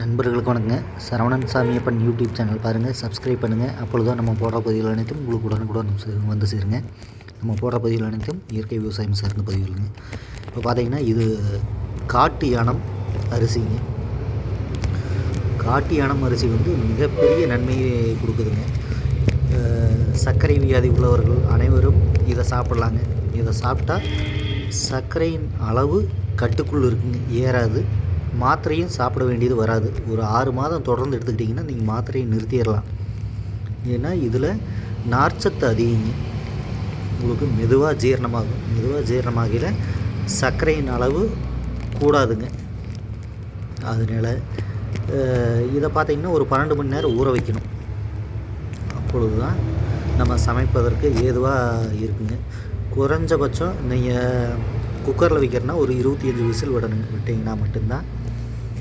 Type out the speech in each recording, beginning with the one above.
நண்பர்களுக்கு வணக்கங்க. Saravanan Samiyappan YouTube channel பாருங்கள் சப்ஸ்கிரைப் பண்ணுங்கள் அப்பொழுதுதான் நம்ம போடுற பதிவுகள் அனைத்தும் உங்களுக்கு உடனுக்குடன் வந்து சேருங்க. நம்ம போடுற பதிவுகள் அனைத்தும் இயற்கை விவசாயம் சார்ந்த பதிவுகளுங்க. இப்போ பார்த்தீங்கன்னா இது காட்டு யானம் அரிசிங்க. காட்டு யானம் அரிசி வந்து மிகப்பெரிய நன்மையை கொடுக்குதுங்க. சர்க்கரை வியாதி உள்ளவர்கள் அனைவரும் இதை சாப்பிட்லாங்க. இதை சாப்பிட்டா சர்க்கரையின் அளவு கட்டுக்குள் இருக்குங்க. ஏறாது. மாத்திரையும் சாப்பிட வேண்டியது வராது. ஒரு ஆறு மாதம் தொடர்ந்து எடுத்துக்கிட்டிங்கன்னா நீங்கள் மாத்திரையை நிறுத்திடலாம். ஏன்னா இதில் நார்ச்சத்து அதிகங்க உங்களுக்கு மெதுவாக ஜீரணமாகும். மெதுவாக ஜீரணமாகையில் சர்க்கரையின் அளவு கூடாதுங்க. அதனால் இதை பார்த்தீங்கன்னா ஒரு பன்னெண்டு மணி நேரம் ஊற வைக்கணும். அப்பொழுது தான் நம்ம சமைப்பதற்கு ஏதுவாக இருக்குங்க. குறைஞ்சபட்சம் நீங்கள் குக்கரில் வைக்கிறனா ஒரு இருபத்தி அஞ்சு விசில் விடணுங்க. விட்டிங்கன்னா மட்டும்தான்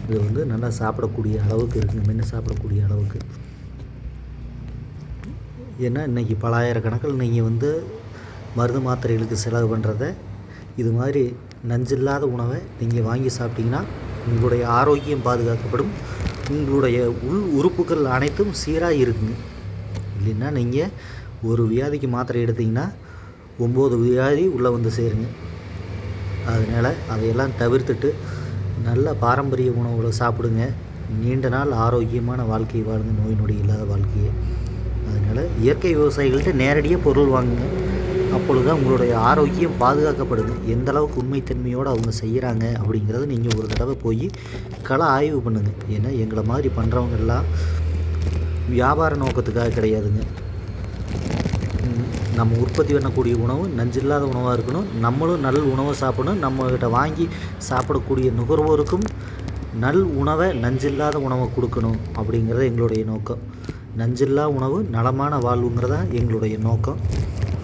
இது வந்து நல்லா சாப்பிடக்கூடிய அளவுக்கு இருக்குங்க மென்று சாப்பிடக்கூடிய அளவுக்கு? ஏன்னா இன்றைக்கி பலாயிரக்கணக்கில் நீங்கள் வந்து மருந்து மாத்திரைகளுக்கு செலவு பண்ணுறத இது மாதிரி நஞ்சில்லாத உணவை நீங்கள் வாங்கி சாப்பிட்டீங்கன்னா உங்களுடைய ஆரோக்கியம் பாதுகாக்கப்படும். உங்களுடைய உள் உறுப்புகள் அனைத்தும் சீராக இருக்குங்க. இல்லைன்னா நீங்கள் ஒரு வியாதிக்கு மாத்திரை எடுத்தீங்கன்னா ஒம்பது வியாதி உள்ளே வந்து சேருங்க. அதனால் அதையெல்லாம் தவிர்த்துட்டு நல்ல பாரம்பரிய உணவுகளை சாப்பிடுங்க. நீண்ட நாள் ஆரோக்கியமான வாழ்க்கை வாழ்ந்து நோய் நொடி இல்லாத வாழ்க்கையை. அதனால் இயற்கை விவசாயிகள்கிட்ட நேரடியாக பொருள் வாங்குங்க. அப்பொழுது தான் உங்களுடைய ஆரோக்கியம் பாதுகாக்கப்படுங்க எந்த அளவுக்கு உண்மைத்தன்மையோடு அவங்க செய்கிறாங்க அப்படிங்கிறத நீங்கள் ஒரு தடவை போய் கள ஆய்வு பண்ணுங்கள் ஏன்னா எங்களை மாதிரி பண்ணுறவங்க எல்லாம் வியாபார நோக்கத்துக்காக கிடையாதுங்க. நம்ம உற்பத்தி பண்ணக்கூடிய உணவு நஞ்சில்லாத உணவாக இருக்கணும். நம்மளும் நல் உணவை சாப்பிடணும். நம்மக்கிட்ட வாங்கி சாப்பிடக்கூடிய நுகர்வோருக்கும் நல் உணவை நஞ்சில்லாத உணவை கொடுக்கணும் அப்படிங்கிறது எங்களுடைய நோக்கம். நஞ்சில்லா உணவு நலமான வாழ்வுங்கிறதா எங்களுடைய நோக்கம்.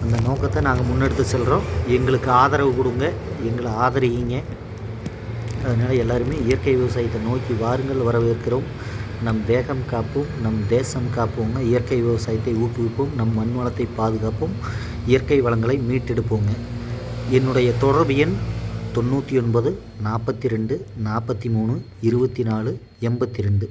அந்த நோக்கத்தை நாங்கள் முன்னெடுத்து செல்கிறோம் எங்களுக்கு ஆதரவு கொடுங்க. எங்களை ஆதரிங்க. அதனால் எல்லாருமே இயற்கை விவசாயத்தை நோக்கி வாருங்கள் வரவேற்கிறோம். நம் தேகம் காப்போம் நம் தேசம் காப்போங்க. இயற்கை விவசாயத்தை ஊக்குவிப்போம் நம் மண் வளத்தை பாதுகாப்போம் இயற்கை வளங்களை மீட்டெடுப்போங்க. என்னுடைய தொடர்பு எண் தொண்ணூற்றி ஒன்பது நாற்பத்தி ரெண்டு நாற்பத்தி மூணு இருபத்தி நாலு எண்பத்தி ரெண்டு.